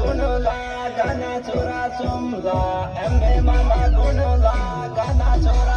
গুনুলা গানা চোরা চুমলা এমবে মামা গুনুলা গানা চোরা